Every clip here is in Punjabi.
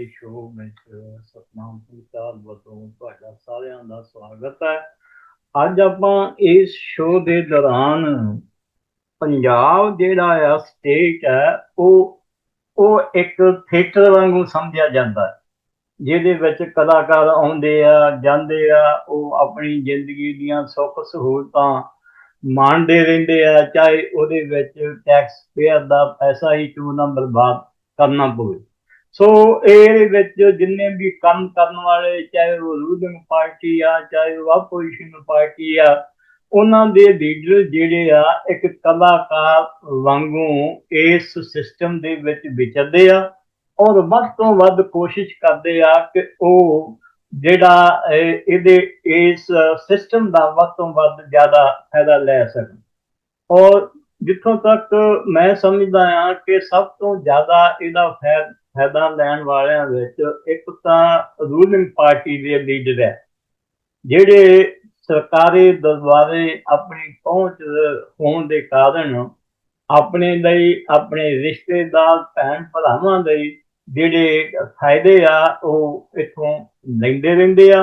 ਦੇ ਸ਼ੋਅ ਵਿੱਚ ਸਤਨਾਮ ਪੁੱਤਾਲ ਵੱਲੋਂ ਤੁਹਾਡਾ ਸਾਰਿਆਂ ਦਾ ਸਵਾਗਤ ਹੈ। ਅੱਜ ਆਪਾਂ ਇਸ ਸ਼ੋਅ ਦੇ ਦੌਰਾਨ ਪੰਜਾਬ ਜਿਹੜਾ ਆ ਸਟੇਟ ਹੈ ਉਹ ਉਹ ਇੱਕ ਥੀਏਟਰ ਵਾਂਗੂ ਸਮਝਿਆ ਜਾਂਦਾ ਹੈ। ਜਿਹਦੇ ਵਿੱਚ ਕਲਾਕਾਰ ਆਉਂਦੇ ਆ, ਜਾਂਦੇ ਆ, ਉਹ ਆਪਣੀ ਜ਼ਿੰਦਗੀ ਦੀਆਂ ਸੁੱਖ ਸਹੂਲਤਾਂ ਮਾਣਦੇ ਰਹਿੰਦੇ ਆ, ਚਾਹੇ ਉਹਦੇ ਵਿੱਚ ਟੈਕਸ ਪੇਅਰ ਦਾ ਪੈਸਾ ਹੀ ਟੂ ਨੰਬਰ ਬਾਤ ਕਰਨਾ ਪਵੇ। ਸੋ ਇਹ ਵਿੱਚ ਜਿੰਨੇ ਵੀ ਕੰਮ ਕਰਨ ਵਾਲੇ, ਚਾਹੇ ਉਹ ਰੂਲਿੰਗ ਪਾਰਟੀ ਆ, ਚਾਹੇ ਉਹ ਆਪੋਜੀਸ਼ਨ ਪਾਰਟੀ ਆ, ਉਹਨਾਂ ਦੇ ਲੀਡਰ ਜਿਹੜੇ ਆ, ਇੱਕ ਕਲਾਕਾਰ ਵਾਂਗੂ ਇਸ ਸਿਸਟਮ ਦੇ ਵਿੱਚ ਵਿਚਰਦੇ ਆ ਔਰ ਵੱਧ ਤੋਂ ਵੱਧ ਕੋਸ਼ਿਸ਼ ਕਰਦੇ ਆ ਕਿ ਉਹ ਜਿਹੜਾ ਇਹਦੇ, ਇਸ ਸਿਸਟਮ ਦਾ ਵੱਧ ਤੋਂ ਵੱਧ ਜ਼ਿਆਦਾ ਫਾਇਦਾ ਲੈ ਸਕਣ। ਔਰ ਜਿੱਥੋਂ ਤੱਕ ਮੈਂ ਸਮਝਦਾ ਹਾਂ ਕਿ ਸਭ ਤੋਂ ਜ਼ਿਆਦਾ ਇਹਦਾ ਫਾਇ- ਫਾਇਦਾ ਲੈਣ ਵਾਲਿਆਂ ਵਿੱਚ ਇੱਕ ਤਾਂ ਰੂਲਿੰਗ ਪਾਰਟੀ ਦੇ ਲੀਡਰ ਹੈ, ਜਿਹੜੇ ਸਰਕਾਰੀ ਦਰਬਾਰੇ ਆਪਣੀ ਪਹੁੰਚ ਹੋਣ ਦੇ ਕਾਰਨ ਆਪਣੇ ਲਈ ਆਪਣੇ ਰਿਸ਼ਤੇਦਾਰ, ਭੈਣ ਭਰਾਵਾਂ ਲਈ ਜਿਹੜੇ ਫਾਇਦੇ ਆ, ਉਹ ਇਥੋਂ ਲੈਂਦੇ ਰਹਿੰਦੇ ਆ।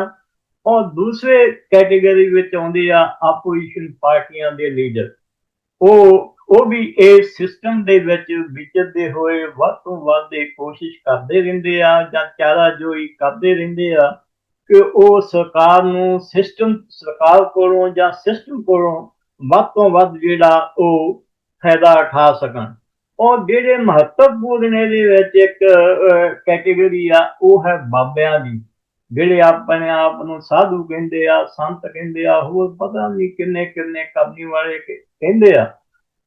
ਔਰ ਦੂਸਰੇ ਕੈਟਾਗਰੀ ਵਿੱਚ ਆਉਂਦੇ ਆ ਆਪੋਜੀਸ਼ਨ ਪਾਰਟੀਆਂ ਦੇ ਲੀਡਰ। ਉਹ ਉਹ ਵੀ ਇਹ ਸਿਸਟਮ ਦੇ ਵਿੱਚ ਵਿਚਰਦੇ ਹੋਏ ਵੱਧ ਤੋਂ ਵੱਧ ਇਹ ਕੋਸ਼ਿਸ਼ ਕਰਦੇ ਰਹਿੰਦੇ ਆ ਜਾਂ ਚਾਰਾ ਜੋਈ ਕਰਦੇ ਰਹਿੰਦੇ ਆ ਕਿ ਉਹ ਸਰਕਾਰ ਨੂੰ ਸਿਸਟਮ ਸਰਕਾਰ ਕੋਲੋਂ ਜਾਂ ਸਿਸਟਮ ਕੋਲੋਂ ਵੱਧ ਤੋਂ ਵੱਧ ਜਿਹੜਾ ਉਹ ਫਾਇਦਾ ਉਠਾ ਸਕਣ। ਔਰ ਜਿਹੜੇ ਮਹੱਤਵਪੂਰਨ ਇਹਦੇ ਵਿੱਚ ਇੱਕ ਕੈਟੇਗਰੀ ਆ, ਉਹ ਹੈ ਬਾਬਿਆਂ ਦੀ। ਜਿਹੜੇ ਆਪਣੇ ਆਪ ਨੂੰ ਸਾਧੂ ਕਹਿੰਦੇ ਆ, ਸੰਤ ਕਹਿੰਦੇ ਆ, ਹੋਰ ਪਤਾ ਨਹੀਂ ਕਿੰਨੇ ਕਿੰਨੇ ਕਰਨੀ ਵਾਲੇ ਕਹਿੰਦੇ ਆ।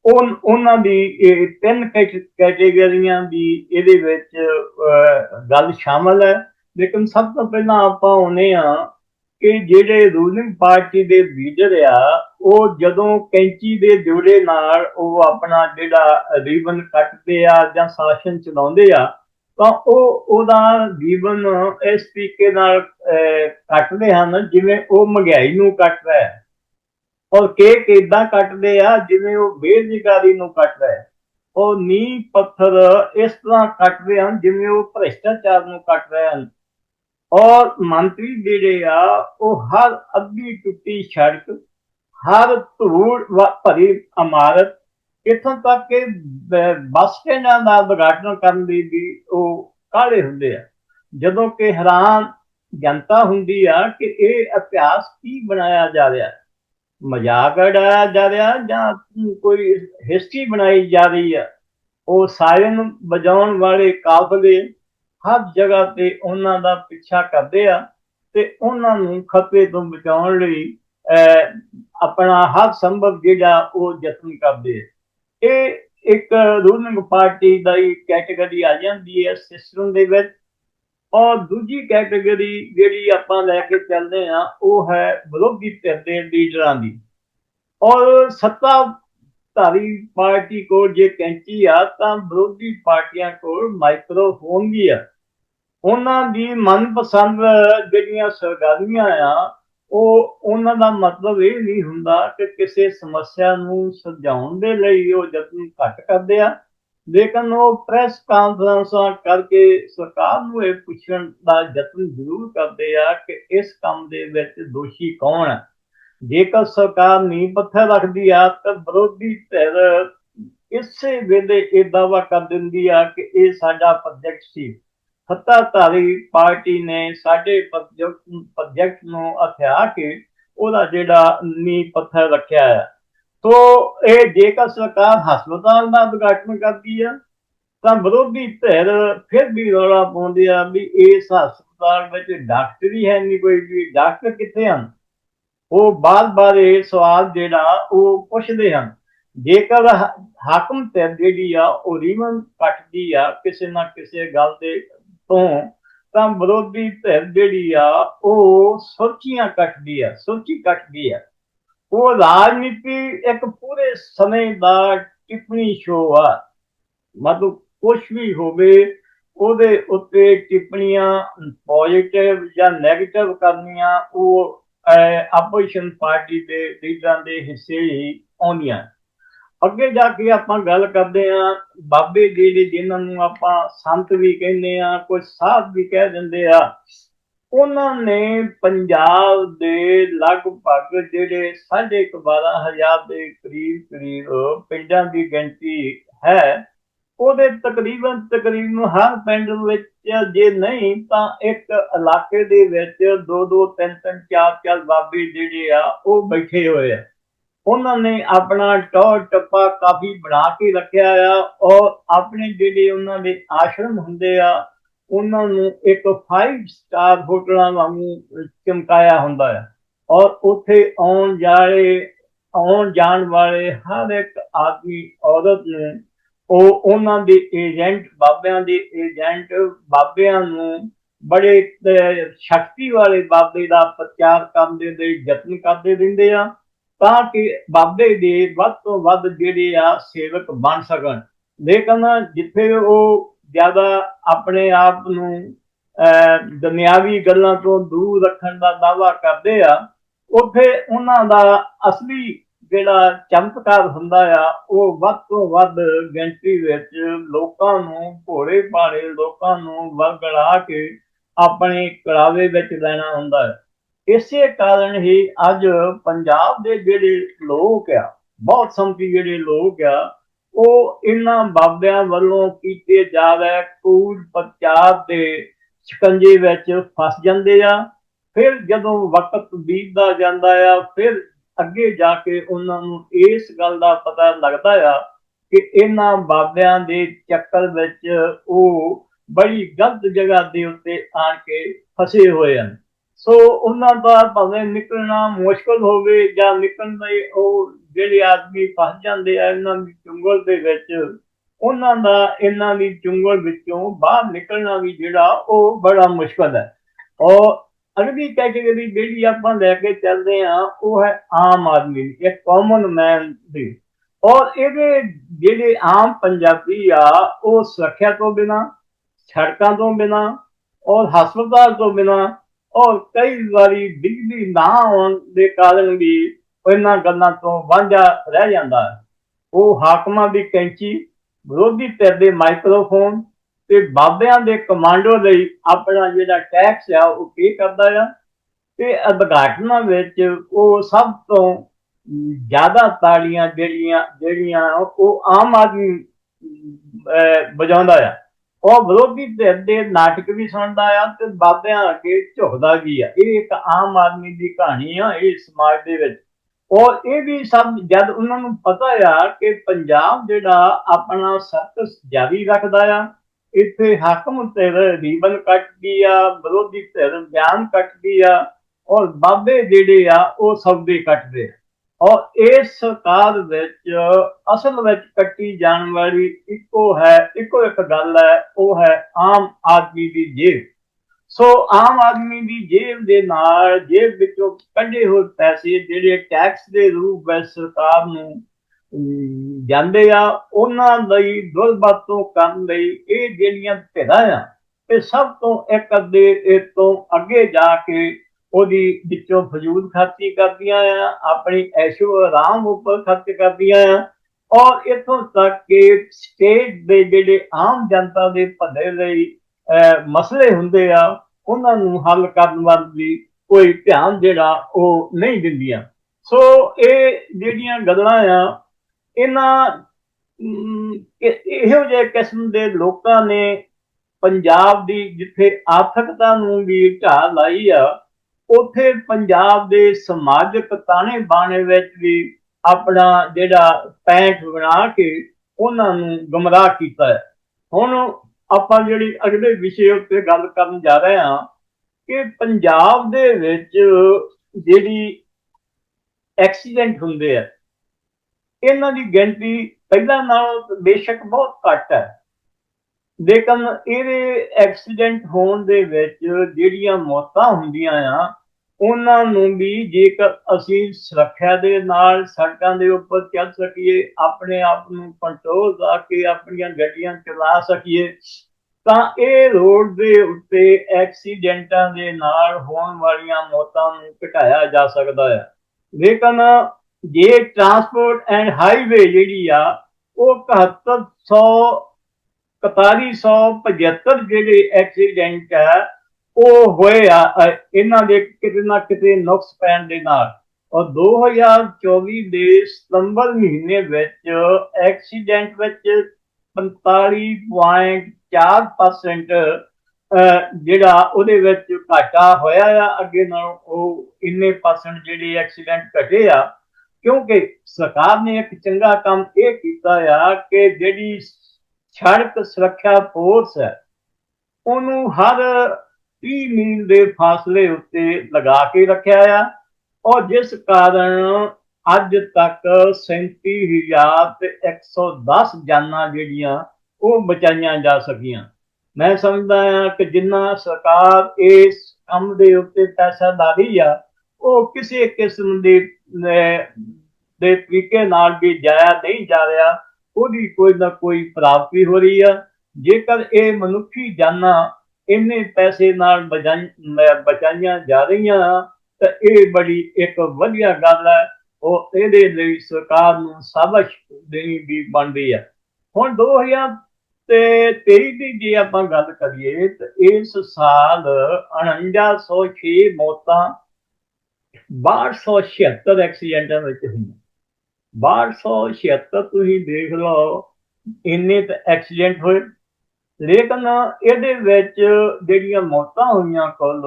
ਉਹ ਉਹਨਾਂ ਦੀ ਇਹ ਤਿੰਨ ਕੈਟ- ਕੈਟਾਗਰੀਆਂ ਦੀ ਇਹਦੇ ਵਿੱਚ ਗੱਲ ਸ਼ਾਮਲ ਹੈ। ਲੇਕਿਨ ਸਭ ਤੋਂ ਪਹਿਲਾਂ ਆਪਾਂ ਆਉਨੇ ਆ ਕਿ ਜਿਹੜੇ ਰੂਲਿੰਗ ਪਾਰਟੀ ਦੇ ਲੀਡਰ ਆ ਉਹ ਜਦੋਂ ਕੈਂਚੀ ਦੇ ਜੋੜੇ ਨਾਲ ਉਹ ਆਪਣਾ ਜਿਹੜਾ ਰੀਬਨ ਕੱਟਦੇ ਆ ਜਾਂ ਸ਼ਾਸਨ ਚਲਾਉਂਦੇ ਆ ਤਾਂ ਉਹ ਉਹਦਾ ਜੀਵਨ ਇਸ ਤਰੀਕੇ ਨਾਲ ਅਹ, ਕੱਟਦੇ ਹਨ ਜਿਵੇਂ ਉਹ ਮਹਿੰਗਾਈ ਨੂੰ ਕੱਟਦਾ ਹੈ। ਔਰ ਕੇਕ ਇਦਾਂ ਕੱਟਦੇ ਆ? ਜਿਵੇਂ ਉਹ ਬੇਰੁਜ਼ਗਾਰੀ ਨੂੰ ਕੱਟ ਰਿਹਾ ਹੈ। ਉਹ ਨੀਂਹ, ਪੱਥਰ ਇਸ ਤਰ੍ਹਾਂ ਕੱਟਦੇ ਹਨ ਜਿਵੇਂ ਉਹ ਭ੍ਰਿਸ਼ਟਾਚਾਰ ਨੂੰ ਕੱਟ ਰਹੇ ਹਨ। ਔਰ ਮੰਤਰੀ ਜਿਹੜੇ ਆ, ਉਹ ਹਰ ਅੱਧੀ ਟੁੱਟੀ ਸੜਕ, ਹਰ ਧੂੜ ਵ- ਭਰੀ ਇਮਾਰਤ, ਇਥੋਂ ਤੱਕ ਕਿ ਬੱਸ ਸਟੈਂਡਾਂ ਦਾ ਉਦਘਾਟਨ ਕਰਨ ਦੀ ਵੀ ਉਹ ਕਾਹਲੇ ਹੁੰਦੇ ਆ। ਜਦੋਂ ਕਿ ਹੈਰਾਨ ਜਨਤਾ ਹੁੰਦੀ ਆ ਕਿ ਇਹ ਇਤਿਹਾਸ ਕੀ ਬਣਾਇਆ ਜਾ ਰਿਹਾ ਹੈ। ਮਜ਼ਾਕ ਉਡਾਇਆ ਜਾ ਰਿਹਾ ਜਾਂ ਕੋਈ ਹਿਸਟਰੀ ਬਣਾਈ ਜਾ ਰਹੀ ਹੈ ਉਹ ਸਾਇਰਨ ਵਜਾਉਣ ਵਾਲੇ ਕਾਫਲੇ ਹਰ ਜਗ੍ਹਾ ਤੇ ਉਹਨਾਂ ਦਾ ਪਿੱਛਾ ਕਰਦੇ ਆ ਤੇ ਉਹਨਾਂ ਨੂੰ ਖਤਰੇ ਤੋਂ ਬਚਾਉਣ ਲਈ ਅਹ, ਆਪਣਾ ਹਰ ਸੰਭਵ ਜਿਹੜਾ ਉਹ ਯਤਨ ਕਰਦੇ ਆ। ਇਹ ਇੱਕ ਰੂਲਿੰਗ ਪਾਰਟੀ ਦਾ ਹੀ ਕੈਟਾਗਰੀ ਆ ਜਾਂਦੀ ਹੈ ਸਿਸਟਮ ਦੇ ਵਿੱਚ ਔਰ ਦੂਜੀ ਕੈਟਾਗਰੀ ਜਿਹੜੀ ਆਪਾਂ ਲੈ ਕੇ ਚੱਲਦੇ ਆ, ਉਹ ਹੈ ਵਿਰੋਧੀ ਧਿਰ ਦੇ ਲੀਡਰਾਂ ਦੀ। ਔਰ ਸੱਤਾ ਧਾਰੀ ਪਾਰਟੀ ਕੋਲ ਜੇ ਕੈਂਚੀ ਆ, ਤਾਂ ਵਿਰੋਧੀ ਪਾਰਟੀਆਂ ਕੋਲ ਮਾਈਕ੍ਰੋਫੋਨ ਵੀ ਆ। ਉਹਨਾਂ ਦੀ ਮਨਪਸੰਦ ਜਿਹੜੀਆਂ ਸਰਗਰਮੀਆਂ ਆ, ਉਹ ਉਹਨਾਂ ਦਾ ਮਤਲਬ ਇਹ ਨਹੀਂ ਹੁੰਦਾ ਕਿ ਕਿਸੇ ਸਮੱਸਿਆ ਨੂੰ ਸੁਲਝਾਉਣ ਦੇ ਲਈ ਉਹ ਯਤਨ ਘੱਟ ਕਰਦੇ ਆ। ਲੇਕਿਨ ਉਹ ਪ੍ਰੈਸ ਕਾਨਫਰੰਸਾਂ ਕਰਕੇ ਸਰਕਾਰ ਨੂੰ ਇਹ ਪੁੱਛਣ ਦਾ ਯਤਨ ਜ਼ਰੂਰ ਕਰਦੇ ਆ ਕਿ ਇਸ ਕੰਮ ਦੇ ਵਿੱਚ ਦੋਸ਼ੀ ਕੌਣ ਹੈ ਜੇਕਰ ਸਰਕਾਰ ਨੀਂਹ ਪੱਥਰ ਰੱਖਦੀ ਆ ਤਾਂ ਵਿਰੋਧੀ ਧਿਰ ਇਸੇ ਵੇਲੇ ਇਹ ਦਾਵਾ ਕਰ ਦਿੰਦੀ ਆ ਕਿ ਇਹ ਸਾਡਾ ਪ੍ਰੋਜੈਕਟ ਸੀ। ਸੱਤਾਧਾਰੀ ਪਾਰਟੀ ਨੇ ਸਾਡੇ ਪ੍ਰੋਜੈਕਟ ਨੂੰ ਹਥਿਆ ਕੇ ਉਹਦਾ ਜਿਹੜਾ ਨੀਂਹ ਪੱਥਰ ਰੱਖਿਆ ਹੈ ਤੋ ਇਹ ਜੇਕਰ ਸਰਕਾਰ ਹਸਪਤਾਲ ਦਾ ਉਦਘਾਟਨ ਕਰਦੀ ਆ, ਤਾਂ ਵਿਰੋਧੀ ਧਿਰ ਫਿਰ ਵੀ ਰੌਲਾ ਪਾਉਂਦੇ ਆ ਵੀ ਇਸ ਹਸਪਤਾਲ ਵਿੱਚ ਡਾਕਟਰ ਹੀ ਹੈ ਨਹੀਂ ਕੋਈ ਵੀ, ਡਾਕਟਰ ਕਿੱਥੇ ਹਨ? ਉਹ ਬਾਰ-ਬਾਰ ਇਹ ਸਵਾਲ ਜਿਹੜਾ ਉਹ ਪੁੱਛਦੇ ਹਨ। ਜੇਕਰ ਹਾਕਮ ਧਿਰ ਜਿਹੜੀ ਆ, ਉਹ ਰੀਵਨ ਕੱਟਦੀ ਆ ਕਿਸੇ ਨਾ ਕਿਸੇ ਗੱਲ ਦੇ ਤੋਂ, ਤਾਂ ਵਿਰੋਧੀ ਧਿਰ ਜਿਹੜੀ ਆ, ਉਹ ਸੁਰਖੀਆਂ ਕੱਟਦੀ ਆ, ਸੁਰਖੀ ਕੱਟਦੀ ਆ। ਉਹ ਰਾਜਨੀਤੀ ਇੱਕ ਪੂਰੇ ਸਮੇਂ ਦਾ ਟਿੱਪਣੀ ਸ਼ੋਅ ਆ। ਮਤਲਬ ਕੁਝ ਵੀ ਹੋਵੇ, ਉਹਦੇ ਉੱਤੇ ਟਿੱਪਣੀਆਂ ਪੋਜ਼ਿਟਿਵ ਜਾਂ 네ਗੇਟਿਵ ਕਰਨੀਆਂ, ਉਹ ਆਪੋਜੀਸ਼ਨ ਪਾਰਟੀ ਦੇ ਲੀਡਰਾਂ ਦੇ ਹਿੱਸੇ ਹੀ ਆਉਂਦੀਆਂ। ਅੱਗੇ ਜਾ ਕੇ ਆਪਾਂ ਗੱਲ ਕਰਦੇ ਆ ਬਾਬੇ ਜੀ ਦੇ ਜਿਨ੍ਹਾਂ ਨੂੰ ਆਪਾਂ ਸੰਤ ਵੀ ਕਹਿੰਦੇ ਆ ਕੋਈ ਸਾਧ ਵੀ ਕਹਿ ਦਿੰਦੇ ਆ ਉਹਨਾਂ ਨੇ ਪੰਜਾਬ ਦੇ ਲਗਭਗ ਜਿਹੜੇ 12500 ਦੇ ਕਰੀਬ ਕਰੀਬ ਪਿੰਡਾਂ ਦੀ ਗਿਣਤੀ ਹੈ, ਉਹਦੇ ਤਕਰੀਬਨ ਤਕਰੀਬਨ ਹਰ ਪਿੰਡ ਵਿੱਚ ਜੇ ਨਹੀਂ ਤਾਂ ਇੱਕ ਇਲਾਕੇ ਦੇ ਵਿੱਚ ਦੋ ਦੋ, ਤਿੰਨ ਤਿੰਨ, ਚਾਰ ਚਾਰ ਬਾਬੇ ਜਿਹੜੇ ਆ, ਉਹ ਬੈਠੇ ਹੋਏ ਆ। ਉਹਨਾਂ ਨੇ ਆਪਣਾ ਟੌਰ ਟੱਪਾ ਕਾਫੀ ਬਣਾ ਕੇ ਰੱਖਿਆ ਆ ਔਰ ਆਪਣੇ ਜਿਹੜੇ ਉਹਨਾਂ ਦੇ ਆਸ਼ਰਮ ਹੁੰਦੇ ਆ ਉਹਨਾਂ ਨੂੰ ਇੱਕ 5 ਸਟਾਰ ਹੋਟਲਾਂ ਵਾਂਗੂ ਚਮਕਾਇਆ ਹੁੰਦਾ ਹੈ। ਔਰ ਉੱਥੇ ਆਉਣ ਜਾਏ, ਆਉਣ ਜਾਣ ਵਾਲੇ ਹਰ ਇੱਕ ਆਦਮੀ, ਔਰਤ ਨੂੰ ਉਹ ਉਹਨਾਂ ਦੇ ਏਜੰਟ ਬਾਬਿਆਂ ਦੇ ਏਜੰਟ ਬਾਬਿਆਂ ਨੂੰ ਬੜੇ ਸ਼ਕਤੀ ਵਾਲੇ ਬਾਬੇ ਦਾ ਪ੍ਰਚਾਰ ਕਰਨ ਦੇ ਲਈ ਯਤਨ ਕਰਦੇ ਦਿੰਦੇ ਆ, ਤਾਂ ਕਿ ਬਾਬੇ ਦੇ ਵੱਧ ਤੋਂ ਵੱਧ ਜਿਹੜੇ ਆ ਸੇਵਕ ਬਣ ਸਕਣ। ਲੇਕਿਨ ਜਿੱਥੇ ਉਹ ਜ਼ਿਆਦਾ ਆਪਣੇ ਆਪ ਨੂੰ ਦੁਨਿਆਵੀ ਗੱਲਾਂ ਤੋਂ ਦੂਰ ਰੱਖਣ ਦਾ ਦਾਵਾ ਕਰਦੇ ਆ ਉੱਥੇ ਉਹਨਾਂ ਦਾ ਅਸਲੀ ਜਿਹੜਾ ਚਮਤਕਾਰ ਹੁੰਦਾ ਆ, ਉਹ ਵੱਧ ਤੋਂ ਵੱਧ ਗਿਣਤੀ ਵਿੱਚ ਲੋਕਾਂ ਨੂੰ ਭੋਲੇ ਭਾਲੇ ਲੋਕਾਂ ਨੂੰ ਵਗੜਾ ਕੇ ਆਪਣੇ ਕੜਾਵੇ ਵਿੱਚ ਲੈਣਾ ਹੁੰਦਾ ਹੈ। ਇਸੇ ਕਾਰਨ ਹੀ ਅੱਜ ਪੰਜਾਬ ਦੇ ਜਿਹੜੇ ਲੋਕ ਆ, ਬਹੁਤ ਸੰਪੀ ਜਿਹੜੇ ਲੋਕ ਆ ਉਹ ਇਹਨਾਂ ਬਾਬਿਆਂ ਵੱਲੋਂ ਕੀਤੇ ਜਾ ਰਹੇ ਕੂੜ ਪ੍ਰਚਾਰ ਦੇ ਸ਼ਿਕੰਜੇ ਵਿੱਚ ਫਸ ਜਾਂਦੇ ਆ। ਫਿਰ ਜਦੋਂ ਵਕਤ ਬੀਤਦਾ ਜਾਂਦਾ ਆ, ਫਿਰ ਅੱਗੇ ਜਾ ਕੇ ਉਹਨਾਂ ਨੂੰ ਇਸ ਗੱਲ ਦਾ ਪਤਾ ਲੱਗਦਾ ਆ ਕਿ ਇਹਨਾਂ ਬਾਬਿਆਂ ਦੇ ਚੱਕਰ ਵਿੱਚ ਉਹ ਬੜੀ ਗਲਤ ਜਗ੍ਹਾ ਦੇ ਉੱਤੇ ਆਣ ਕੇ ਫਸੇ ਹੋਏ ਹਨ। ਸੋ ਉਹਨਾਂ ਦਾ ਭਾਵੇਂ ਨਿਕਲਣਾ ਮੁਸ਼ਕਲ ਹੋਵੇ ਜਾਂ ਨਿਕਲਣ ਦੇ ਉਹ ਜਿਹੜੇ ਆਦਮੀ ਫਸ ਜਾਂਦੇ ਆ ਇਹਨਾਂ ਦੀ ਚੁੰਗਲ ਦੇ ਵਿੱਚ, ਉਹਨਾਂ ਦਾ ਇਹਨਾਂ ਦੀ ਚੁੰਗਲ ਵਿੱਚੋਂ ਬਾਹਰ ਨਿਕਲਣਾ ਵੀ ਜਿਹੜਾ ਉਹ ਬੜਾ ਮੁਸ਼ਕਲ ਹੈ। ਔਰ ਅਗਲੀ ਕੈਟੇਗਰੀ ਜਿਹੜੀ ਆਪਾਂ ਲੈ ਕੇ ਚੱਲਦੇ ਆ ਉਹ ਹੈ ਆਮ ਆਦਮੀ ਇੱਕ ਕਾਮਨ ਮੈਨ ਦੀ। ਔਰ ਇਹਦੇ ਜਿਹੜੇ ਆਮ ਪੰਜਾਬੀ ਆ, ਉਹ ਸੁਰੱਖਿਆ ਤੋਂ ਬਿਨਾ, ਸੜਕਾਂ ਤੋਂ ਬਿਨਾ, ਔਰ ਹਸਪਤਾਲ ਤੋਂ ਬਿਨਾ ਔਰ ਕਈ ਵਾਰੀ ਬਿਜਲੀ ਨਾ ਆਉਣ ਦੇ ਕਾਰਨ ਵੀ ਇਹਨਾਂ ਗੱਲਾਂ ਤੋਂ ਵਾਂਝਾ ਰਹਿ ਜਾਂਦਾ ਹੈ। ਉਹ ਹਾਕਮਾਂ ਦੀ ਕੈਂਚੀ, ਵਿਰੋਧੀ ਧਿਰ ਦੇ ਮਾਈਕਰੋਫੋਨ ਤੇ ਬਾਬਿਆਂ ਦੇ ਕਮਾਂਡੋ ਲਈ ਆਪਣਾ ਜਿਹੜਾ ਟੈਕਸ ਆ ਉਹ ਪੇ ਕਰਦਾ ਆ ਤੇ ਅਧਿਕਾਰਨਾ ਵਿੱਚ ਉਹ ਸਭ ਤੋਂ ਜ਼ਿਆਦਾ ਤਾੜੀਆਂ ਜਿਹੜੀਆਂ ਜਿਹੜੀਆਂ ਉਹ ਆਮ ਆਦਮੀ ਵਜਾਉਂਦਾ ਆ। ਉਹ ਵਿਰੋਧੀ ਧਿਰ ਦੇ ਨਾਟਕ ਵੀ ਸੁਣਦਾ ਆ ਤੇ ਬਾਬਿਆਂ ਅੱਗੇ ਝੁਕਦਾ ਵੀ ਆ। ਇਹ ਇੱਕ ਆਮ ਆਦਮੀ ਦੀ ਕਹਾਣੀ ਆ ਇਹ ਸਮਾਜ ਦੇ ਵਿੱਚ। ਔਰ ਇਹ ਵੀ ਸਭ ਜਦ ਉਹਨਾਂ ਨੂੰ ਪਤਾ ਆ ਕਿ ਪੰਜਾਬ ਜਿਹੜਾ ਆਪਣਾ ਸਰਕਸ ਜਾਰੀ ਰੱਖਦਾ ਆ, ਇੱਥੇ ਹਾਕਮ ਤੇ ਰੀਬਨ ਕੱਟਦੀ ਆ, ਵਿਰੋਧੀ ਧਿਰ ਬਿਆਨ ਕੱਟਦੀ ਆ, ਔਰ ਬਾਬੇ ਜਿਹੜੇ ਆ ਉਹ ਸੌਦੇ ਕੱਟਦੇ ਆ। ਔਰ ਇਸ ਸਰਕਾਰ ਵਿੱਚ ਅਸਲ ਵਿੱਚ ਕੱਟੀ ਜਾਣ ਵਾਲੀ ਇੱਕੋ ਹੈ, ਇੱਕੋ ਇੱਕ ਗੱਲ ਹੈ, ਉਹ ਹੈ ਆਮ ਆਦਮੀ ਦੀ ਜੇਬ। ਸੋ ਆਮ ਆਦਮੀ ਦੀ ਜੇਬ ਦੇ ਨਾਲ ਜੇਬ ਵਿੱਚੋਂ ਕੱਢੇ ਹੋਏ ਪੈਸੇ ਜਿਹੜੇ ਟੈਕਸ ਦੇ ਰੂਪ ਵਿੱਚ ਸਰਕਾਰ ਨੂੰ ਜਾਂਦੇ ਆ, ਉਹਨਾਂ ਲਈ ਦੁਰਵਰਤੋਂ ਕਰਨ ਲਈ ਇਹ ਜਿਹੜੀਆਂ ਧਿਰਾਂ ਆ, ਇਹ ਸਭ ਤੋਂ ਇੱਕ ਅੱਧੇ ਇਸ ਤੋਂ ਅੱਗੇ ਜਾ ਕੇ ਉਹਦੀ ਵਿੱਚੋਂ ਫਜ਼ੂਲ ਖਰਚੀ ਕਰਦੀਆਂ ਆ, ਆਪਣੀ ਐਸ਼ੋ ਆਰਾਮ ਉੱਪਰ ਖਰਚ ਕਰਦੀਆਂ ਆ। ਔਰ ਇਥੋਂ ਤੱਕ ਕਿ ਸਟੇਟ ਦੇ ਜਿਹੜੇ ਆਮ ਜਨਤਾ ਦੇ ਭਲੇ ਲਈ ਮਸਲੇ ਹੁੰਦੇ ਆ, ਉਹਨਾਂ ਨੂੰ ਹੱਲ ਕਰਨ ਵੱਲ ਵੀ ਕੋਈ ਧਿਆਨ ਜਿਹੜਾ ਉਹ ਨਹੀਂ ਦਿੰਦੀਆਂ। ਸੋ ਇਹ ਜਿਹੜੀਆਂ ਗੱਲਾਂ ਆ, ਇਹਨਾਂ ਇਹੋ ਜਿਹੇ ਕਿਸਮ ਦੇ ਲੋਕਾਂ ਨੇ ਪੰਜਾਬ ਦੀ ਜਿੱਥੇ ਆਰਥਿਕਤਾ ਨੂੰ ਵੀ ਢਾਹ ਲਾਈ ਆ ਉਥੇ ਪੰਜਾਬ ਦੇ ਸਮਾਜਿਕ ਤਾਣੇ ਬਾਣੇ ਵਿੱਚ ਵੀ ਆਪਣਾ ਜਿਹੜਾ ਪੈਂਠ ਬਣਾ ਕੇ ਉਹਨਾਂ ਨੂੰ ਗਮਰਾਹ ਕੀਤਾ ਹੈ। ਹੁਣ ਆਪਾਂ ਜਿਹੜੀ ਅਗਲੇ ਵਿਸ਼ੇ ਉੱਤੇ ਗੱਲ ਕਰਨ ਜਾ ਰਹੇ ਹਾਂ ਕਿ ਪੰਜਾਬ ਦੇ ਵਿੱਚ ਜਿਹੜੀ ਐਕਸੀਡੈਂਟ ਹੁੰਦੇ ਆ, ਇਹਨਾਂ ਦੀ ਗਿਣਤੀ ਪਹਿਲਾਂ ਨਾਲੋਂ ਬੇਸ਼ੱਕ ਬਹੁਤ ਘੱਟ ਹੈ। ਲੇਕਿਨ ਇਹਦੇ ਐਕਸੀਡੈਂਟ ਹੋਣ ਦੇ ਵਿੱਚ ਜਿਹੜੀਆਂ ਮੌਤਾਂ ਹੁੰਦੀਆਂ ਆ ਉਹਨਾਂ ਨੂੰ ਵੀ ਜੇਕਰ ਅਸੀਂ ਸੁਰੱਖਿਆ ਦੇ ਨਾਲ ਸੜਕਾਂ ਦੇ ਉੱਪਰ ਚੱਲ ਸਕੀਏ, ਆਪਣੇ ਆਪ ਨੂੰ ਕੰਟਰੋਲ ਕਰਕੇ ਆਪਣੀਆਂ ਗੱਡੀਆਂ ਚਲਾ ਸਕੀਏ, ਤਾਂ ਇਹ ਰੋਡ ਦੇ ਉੱਤੇ ਐਕਸੀਡੈਂਟਾਂ ਦੇ ਨਾਲ ਹੋਣ ਵਾਲੀਆਂ ਮੌਤਾਂ ਨੂੰ ਘਟਾਇਆ ਜਾ ਸਕਦਾ ਹੈ। ਲੇਕਿਨ ਜੇ ਟਰਾਂਸਪੋਰਟ ਐਂਡ ਹਾਈਵੇ ਜਿਹੜੀ ਆ, ਉਹ 7100 4175 ਜਿਹੜੇ ਐਕਸੀਡੈਂਟ ਹੈ ਉਹ ਹੋਏ ਆ ਅ, ਇਹਨਾਂ ਦੇ ਕਿਤੇ ਨਾ ਕਿਤੇ ਨੁਕਸ ਪੈਣ ਦੇ ਨਾਲ। ਔਰ 2024 ਦੇ ਸਤੰਬਰ ਮਹੀਨੇ ਵਿੱਚ ਐਕਸੀਡੈਂਟ ਵਿੱਚ 45.4% ਅ, ਜਿਹੜਾ ਉਹਦੇ ਵਿੱਚ ਘਾਟਾ ਹੋਇਆ ਆ ਅੱਗੇ ਨਾਲੋਂ ਉਹ ਇੰਨੇ ਪਰਸੈਂਟ ਜਿਹੜੇ ਐਕਸੀਡੈਂਟ ਘਟੇ ਆ। ਕਿਉਂਕਿ ਸਰਕਾਰ ਨੇ ਇੱਕ ਚੰਗਾ ਕੰਮ ਇਹ ਕੀਤਾ ਆ ਕਿ ਜਿਹੜੀ ਸੜਕ ਸੁਰੱਖਿਆ ਫੋਰਸ ਹੈ ਉਹਨੂੰ ਹਰ 30 ਮੀਲ ਦੇ ਫਾਸਲੇ ਉੱਤੇ ਲਗਾ ਕੇ ਰੱਖਿਆ ਆ। ਔਰ ਜਿਸ ਕਾਰਨ ਅੱਜ ਤੱਕ 37000 ਤੇ 110 ਜਾਨਾਂ ਜਿਹੜੀਆਂ ਉਹ ਬਚਾਈਆਂ ਜਾ ਸਕੀਆਂ। ਮੈਂ ਸਮਝਦਾ ਹਾਂ ਕਿ ਜਿੰਨਾ ਸਰਕਾਰ ਇਸ ਕੰਮ ਦੇ ਉੱਤੇ ਪੈਸਾ ਲਾ ਰਹੀ ਆ, ਉਹ ਕਿਸੇ ਕਿਸਮ ਦੇ ਦੇ ਤਰੀਕੇ ਨਾਲ ਵੀ ਜਾਇਆ ਨਹੀਂ ਜਾ ਰਿਹਾ, ਉਹਦੀ ਕੋਈ ਨਾ ਕੋਈ ਪ੍ਰਾਪਤੀ ਹੋ ਰਹੀ ਆ। ਜੇਕਰ ਇਹ ਮਨੁੱਖੀ ਜਾਨਾਂ ਇੰਨੇ ਪੈਸੇ ਨਾਲ ਬਚਾਈ- ਬਚਾਈਆਂ ਜਾ ਰਹੀਆਂ ਤਾਂ ਇਹ ਬੜੀ ਇੱਕ ਵਧੀਆ ਗੱਲ ਹੈ, ਉਹ ਇਹਦੇ ਲਈ ਸਰਕਾਰ ਨੂੰ ਸਾਬਸ਼ ਦੇਣੀ ਵੀ ਬਣਦੀ ਹੈ ਹੁਣ 2000 ਤੇ 23 ਦੀ ਜੇ ਆਪਾਂ ਗੱਲ ਕਰੀਏ, ਤਾਂ ਇਸ ਸਾਲ 4906 ਮੌਤਾਂ 1276 ਐਕਸੀਡੈਂਟਾਂ ਵਿੱਚ ਹੋਈਆਂ। 1276 ਤੁਸੀਂ ਦੇਖ ਲਓ, ਇੰਨੇ ਤਾਂ ਐਕਸੀਡੈਂਟ ਹੋਏ। ਲੇਕਿਨ ਇਹਦੇ ਵਿੱਚ ਜਿਹੜੀਆਂ ਮੌਤਾਂ ਹੋਈਆਂ ਕੁੱਲ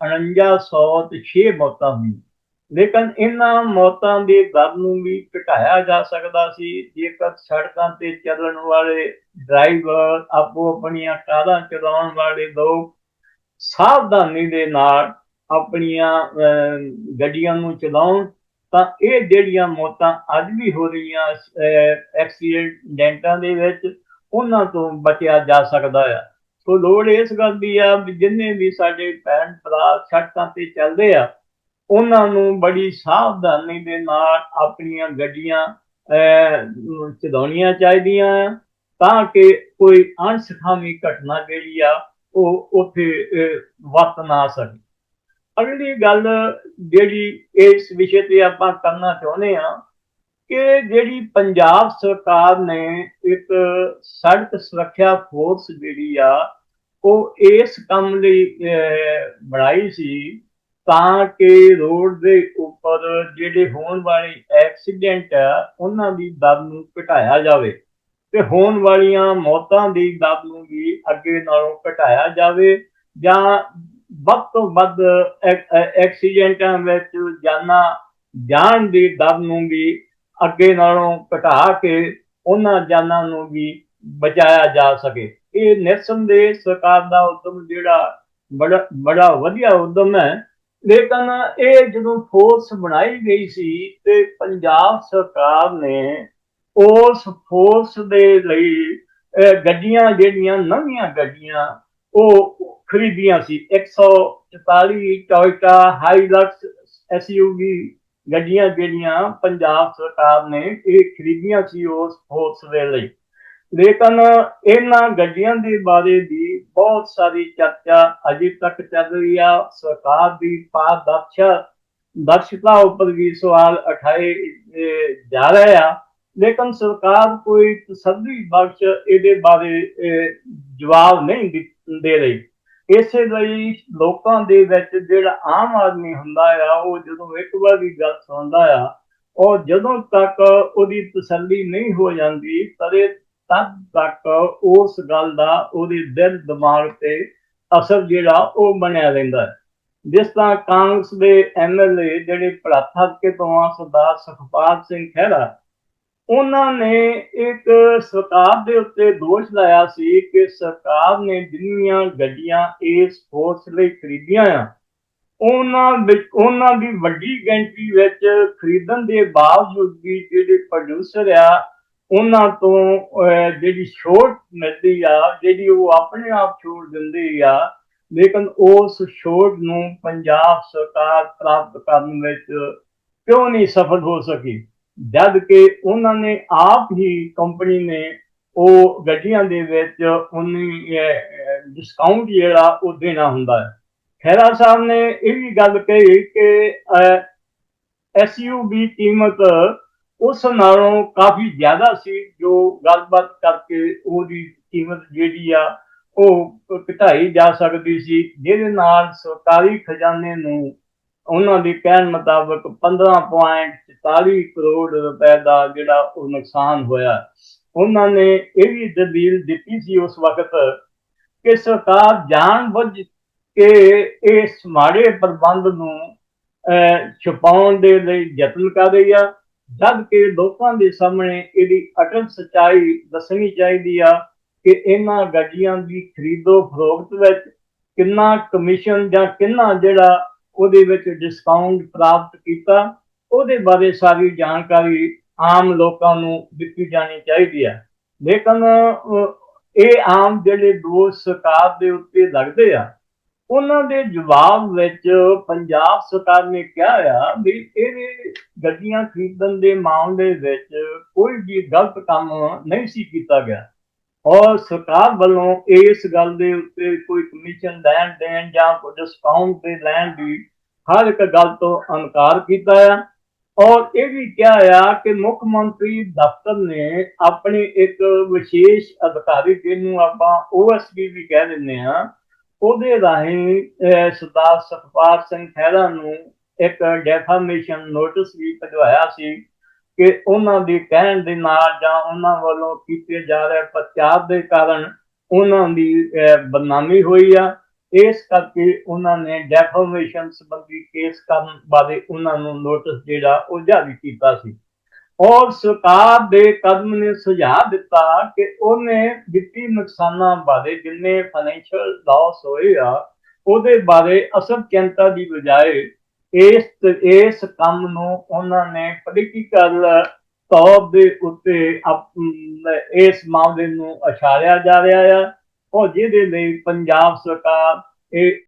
4900 ਤੇ 6 ਮੌਤਾਂ ਹੋਈਆਂ। ਲੇਕਿਨ ਇਹਨਾਂ ਮੌਤਾਂ ਦੇ ਦਰ ਨੂੰ ਵੀ ਘਟਾਇਆ ਜਾ ਸਕਦਾ ਸੀ। ਜੇਕਰ ਸੜਕਾਂ ਤੇ ਚੱਲਣ ਵਾਲੇ ਡਰਾਈਵਰ ਆਪੋ ਆਪਣੀਆਂ ਕਾਰਾਂ ਚਲਾਉਣ ਵਾਲੇ ਲੋਕ ਸਾਵਧਾਨੀ ਦੇ ਨਾਲ ਆਪਣੀਆਂ ਅਹ, ਗੱਡੀਆਂ ਨੂੰ ਚਲਾਉਣ ਤਾਂ ਇਹ ਜਿਹੜੀਆਂ ਮੌਤਾਂ ਅੱਜ ਵੀ ਹੋ ਰਹੀਆਂ ਅਹ, ਐਕਸੀਡੈਂਟਾਂ ਦੇ ਵਿੱਚ ਉਹਨਾਂ ਤੋਂ ਬਚਿਆ ਜਾ ਸਕਦਾ ਆ। ਸੋ ਲੋੜ ਇਸ ਗੱਲ ਦੀ ਆ ਵੀ ਜਿੰਨੇ ਵੀ ਸਾਡੇ ਭੈਣ ਭਰਾ ਸੜਕਾਂ ਤੇ ਚੱਲਦੇ ਆ ਉਹਨਾਂ ਨੂੰ ਬੜੀ ਸਾਵਧਾਨੀ ਦੇ ਨਾਲ ਆਪਣੀਆਂ ਗੱਡੀਆਂ ਅਹ, ਚਲਾਉਣੀਆਂ ਚਾਹੀਦੀਆਂ ਆ, ਤਾਂ ਕਿ ਕੋਈ ਅਣਸਖਾਵੀ ਘਟਨਾ ਜਿਹੜੀ ਆ ਉਹ ਉੱਥੇ ਅਹ, ਵਰਤ ਨਾ ਸਕੇ। ਅਗਲੀ ਗੱਲ ਜਿਹੜੀ ਇਸ ਵਿਸ਼ੇ ਤੇ ਆਪਾਂ ਕਰਨਾ ਚਾਹੁੰਦੇ ਆ ਕਿ ਜਿਹੜੀ ਪੰਜਾਬ ਸਰਕਾਰ ਨੇ ਇੱਕ ਸੜਕ ਸੁਰੱਖਿਆ ਫੋਰਸ ਜਿਹੜੀ ਆ ਉਹ ਇਸ ਕੰਮ ਲਈ ਅਹ, ਬਣਾਈ ਸੀ ਤਾਂ ਕਿ ਰੋਡ ਦੇ ਉੱਪਰ ਜਿਹੜੇ ਹੋਣ ਵਾਲੇ ਐਕਸੀਡੈਂਟ ਆ ਉਹਨਾਂ ਦੀ ਦਰ ਨੂੰ ਘਟਾਇਆ ਜਾਵੇ ਤੇ ਹੋਣ ਵਾਲੀਆਂ ਮੌਤਾਂ ਦੀ ਦਰ ਨੂੰ ਵੀ ਅੱਗੇ ਨਾਲੋਂ ਘਟਾਇਆ ਜਾਵੇ ਜਾਂ ਵੱਧ ਤੋਂ ਵੱਧ ਐਕਸੀਡੈਂਟਾਂ ਵਿੱਚ ਜਾਨਾਂ ਜਾਣ ਦੀ ਦਰ ਨੂੰ ਵੀ ਅੱਗੇ ਨਾਲੋਂ ਘਟਾ ਕੇ ਉਹਨਾਂ ਜਾਨਾਂ ਨੂੰ ਵੀ ਬਚਾਇਆ ਜਾ ਸਕੇ। ਇਹ ਨਿਰਸੰਦੇਹ ਸਰਕਾਰ ਦਾ ਉਦਮ ਜਿਹੜਾ ਬੜਾ ਬੜਾ ਵਧੀਆ ਉਦਮ ਹੈ। ਲੇਕਿਨ ਇਹ ਜਦੋਂ ਫੋਰਸ ਬਣਾਈ ਗਈ ਸੀ ਤੇ ਪੰਜਾਬ ਸਰਕਾਰ ਨੇ ਉਸ ਫੋਰਸ ਦੇ ਲਈ ਗੱਡੀਆਂ ਜਿਹੜੀਆਂ, ਨਵੀਆਂ ਗੱਡੀਆਂ ਉਹ ਖਰੀਦੀਆਂ ਸੀ। 144 ਟੋਇਟਾ ਹਾਈਲਕਸ ਐਸਯੂਵੀ ਗੱਡੀਆਂ ਜਿਹੜੀਆਂ ਪੰਜਾਬ ਸਰਕਾਰ ਨੇ ਇਹ ਖਰੀਦੀਆਂ ਸੀ ਉਸ ਫੋਰਸ ਦੇ ਲਈ ਲੇਕਿਨ ਇਹਨਾਂ ਗੱਡੀਆਂ ਦੇ ਬਾਰੇ ਵੀ ਬਹੁਤ ਸਾਰੀ ਚਰਚਾ ਅਜੇ ਤੱਕ ਚੱਲ ਰਹੀ ਆ। ਸਰਕਾਰ ਦੀ ਪਾਰਦਰਸ਼ਾ ਦਰਸ਼ਤਾ ਉੱਪਰ ਵੀ ਸਵਾਲ ਉਠਾਏ ਜਾ ਰਹੇ ਆ। ਲੇਕਿਨ ਸਰਕਾਰ ਕੋਈ ਤਸੱਲੀ ਬਖਸ਼ ਇਹਦੇ ਬਾਰੇ ਜਵਾਬ ਨਹੀਂ ਦੇ ਰਹੀ। ਇਸੇ ਲਈ ਲੋਕਾਂ ਦੇ ਵਿੱਚ ਜਿਹੜਾ ਆਮ ਆਦਮੀ ਹੁੰਦਾ ਆ, ਉਹ ਜਦੋਂ ਇੱਕ ਵਾਰ ਦੀ ਗੱਲ ਸੁਣਦਾ ਆ, ਉਹ ਜਦੋਂ ਤੱਕ ਉਹਦੀ ਤਸੱਲੀ ਨਹੀਂ ਹੋ ਜਾਂਦੀ, ਤਦੇ ਤਦ ਤੱਕ ਉਸ ਗੱਲ ਦਾ ਉਹਦੇ ਦਿਲ ਦਿਮਾਗ ਤੇ ਅਸਰ ਜਿਹੜਾ ਉਹ ਬਣਿਆ ਰਹਿੰਦਾ ਹੈ। ਜਿਸ ਤਰ੍ਹਾਂ ਕਾਂਗਰਸ ਦੇ ਐਮਐਲਏ ਜਿਹੜੇ ਭੜਾਥਾ ਕੇ ਤੋਂ ਆ, ਸਰਦਾਰ ਸੁਖਪਾਲ ਸਿੰਘ ਖਹਿਰਾ ਉਹਨਾਂ ਨੇ ਇੱਕ ਸਰਕਾਰ ਦੇ ਉੱਤੇ ਦੋਸ਼ ਲਾਇਆ ਸੀ ਕਿ ਸਰਕਾਰ ਨੇ ਜਿੰਨੀਆਂ ਗੱਡੀਆਂ ਇਸ ਫੋਰਸ ਲਈ ਖਰੀਦੀਆਂ ਆ ਉਹਨਾਂ ਵਿੱਚ ਉਹਨਾਂ ਦੀ ਵੱਡੀ ਗਿਣਤੀ ਵਿੱਚ ਖਰੀਦਣ ਦੇ ਬਾਵਜੂਦ ਵੀ ਜਿਹੜੇ ਪ੍ਰੋਡਿਊਸਰ ਆ ਉਹਨਾਂ ਤੋਂ ਅਹ, ਜਿਹੜੀ ਛੋਟ ਮਿਲਦੀ ਆ ਜਿਹੜੀ ਉਹ ਆਪਣੇ ਆਪ ਛੋੜ ਦਿੰਦੇ ਆ ਲੇਕਿਨ ਉਸ ਛੋਟ ਨੂੰ ਪੰਜਾਬ ਸਰਕਾਰ ਪ੍ਰਾਪਤ ਕਰਨ ਵਿੱਚ ਕਿਉਂ ਨਹੀਂ ਸਫਲ ਹੋ ਸਕੀ? ਜਦ ਕਿ ਉਹਨਾਂ ਨੇ ਆਪ ਹੀ ਕੰਪਨੀ ਨੇ ਉਹ ਗੱਡੀਆਂ ਦੇ ਵਿੱਚ ਉਨੀ ਡਿਸਕਾਊਂਟ ਜਿਹੜਾ ਉਹ ਦੇਣਾ ਹੁੰਦਾ ਹੈ। ਖੈਰਾ ਸਾਹਿਬ ਨੇ ਇਹ ਵੀ ਗੱਲ ਕਹੀ ਕਿ ਅਹ, ਕੀਮਤ ਉਸ ਨਾਲੋਂ ਕਾਫੀ ਜ਼ਿਆਦਾ ਸੀ ਜੋ ਗੱਲਬਾਤ ਕਰਕੇ ਉਹਦੀ ਕੀਮਤ ਜਿਹੜੀ ਆ ਉਹ ਘਟਾਈ ਜਾ ਸਕਦੀ ਸੀ ਜਿਹਦੇ ਨਾਲ ਸਰਕਾਰੀ ਖਜ਼ਾਨੇ ਨੂੰ ਉਹਨਾਂ ਦੀ ਕਹਿਣ ਮੁਤਾਬਕ 15.44 ਕਰੋੜ ਰੁਪਏ ਦਾ ਜਿਹੜਾ ਉਹ ਨੁਕਸਾਨ ਹੋਇਆ। ਉਹਨਾਂ ਨੇ ਇਹ ਵੀ ਦਲੀਲ ਦਿੱਤੀ ਸੀ ਉਸ ਵਕਤ ਕਿ ਸਰਕਾਰ ਜਾਣਬੁੱਝ ਕੇ ਇਸ ਮਾੜੇ ਪ੍ਰਬੰਧ ਨੂੰ ਛੁਪਾਉਣ ਦੇ ਲਈ ਯਤਨ ਕਰ ਰਹੀ ਆ, ਜਦ ਕਿ ਲੋਕਾਂ ਦੇ ਸਾਹਮਣੇ ਇਹਦੀ ਅਟਲ ਸਚਾਈ ਦੱਸਣੀ ਚਾਹੀਦੀ ਆ ਕਿ ਇਹਨਾਂ ਗੱਡੀਆਂ ਦੀ ਖਰੀਦੋ ਫਰੋਖਤ ਵਿੱਚ ਕਿੰਨਾ ਕਮਿਸ਼ਨ ਜਾਂ ਕਿੰਨਾ ਜਿਹੜਾ ਉਹਦੇ ਵਿੱਚ ਡਿਸਕਾਊਂਟ ਪ੍ਰਾਪਤ ਕੀਤਾ। ਉਹਦੇ ਬਾਰੇ ਸਾਰੀ ਜਾਣਕਾਰੀ ਆਮ ਲੋਕਾਂ ਨੂੰ ਦਿੱਤੀ ਜਾਣੀ ਚਾਹੀਦੀ ਹੈ। ਲੇਕਿਨ ਇਹ ਆਮ ਜਿਹੜੇ ਦੋਸ਼ ਸਰਕਾਰ ਦੇ ਉੱਤੇ ਲੱਗਦੇ ਆ, ਉਹਨਾਂ ਦੇ ਜਵਾਬ ਵਿੱਚ ਪੰਜਾਬ ਸਰਕਾਰ ਨੇ ਕਿਹਾ ਆ ਵੀ ਇਹ ਗੱਡੀਆਂ ਖਰੀਦਣ ਦੇ ਮਾਮਲੇ ਵਿੱਚ ਕੋਈ ਵੀ ਗਲਤ ਕੰਮ ਨਹੀਂ ਸੀ ਕੀਤਾ ਗਿਆ। ਔਰ ਸਰਕਾਰ ਵੱਲੋਂ ਇਸ ਗੱਲ ਦੇ ਉੱਤੇ ਕੋਈ ਕਮਿਸ਼ਨ ਲੈਣ ਦੇਣ ਜਾਂ ਕੋਈ ਡਿਸਕਾਊਂਟ ਦੇ ਲੈਣ ਦੀ ਹਰ ਇੱਕ ਗੱਲ ਤੋਂ ਇਨਕਾਰ ਕੀਤਾ ਆ। ਔਰ ਇਹ ਵੀ ਕਿਹਾ ਆ ਕਿ ਮੁੱਖ ਮੰਤਰੀ ਦਫ਼ਤਰ ਨੇ ਆਪਣੇ ਇੱਕ ਵਿਸ਼ੇਸ਼ ਅਧਿਕਾਰੀ ਜਿਹਨੂੰ ਆਪਾਂ ਓਐਸਡੀ ਵੀ ਕਹਿ ਦਿੰਦੇ ਆ ਉਹਦੇ ਰਾਹੀਂ ਸਰਦਾਰ ਸਤਪਾਲ ਸਿੰਘ ਖਹਿਰਾ ਨੂੰ ਇੱਕ ਡੈਫਾਮੇਸ਼ਨ ਨੋਟਿਸ ਵੀ ਭਜਵਾਇਆ ਸੀ। ਕਿ ਉਹਨਾਂ ਦੀ ਕਹਿਣ ਦੇ ਨਾਲ ਜਾਂ ਉਹਨਾਂ ਵੱਲੋਂ ਕੀਤੇ ਜਾ ਰਹੇ ਪ੍ਰਚਾਰ ਦੇ ਕਾਰਨ ਉਹਨਾਂ ਦੀ ਬਦਨਾਮੀ ਹੋਈ ਆ। ਇਸ ਕਰਕੇ ਉਹਨਾਂ ਨੇ ਡੈਫਾਮੇਸ਼ਨ ਸੰਬੰਧੀ ਕੇਸ ਕਰਨ ਬਾਰੇ ਉਹਨਾਂ ਨੂੰ ਨੋਟਿਸ ਜਿਹੜਾ ਉਹ ਜਾਰੀ ਕੀਤਾ ਸੀ। ਔਰ ਸਰਕਾਰ ਦੇ ਕਦਮ ਨੇ ਸੁਝਾਅ ਦਿੱਤਾ ਕਿ ਉਹਨੇ ਵਿੱਤੀ ਨੁਕਸਾਨਾਂ ਬਾਰੇ ਜਿੰਨੇ ਫਾਈਨੈਂਸ਼ੀਅਲ ਲਾਸ ਹੋਏ ਆ, ਉਹਦੇ ਬਾਰੇ ਅਸਲ ਚਿੰਤਾ ਦੀ ਬਜਾਏ ਇਸ ਇਸ ਕੰਮ ਨੂੰ ਉਹਨਾਂ ਨੇ ਪੋਲੀਟੀਕਲ ਤੌਰ ਦੇ ਉੱਤੇ ਇਸ ਮਾਮਲੇ ਨੂੰ ਅਸ਼ਾਰਿਆ ਜਾ ਰਿਹਾ ਆ। ਉਹ ਜਿਹਦੇ ਲਈ ਪੰਜਾਬ ਸਰਕਾਰ ਇਹ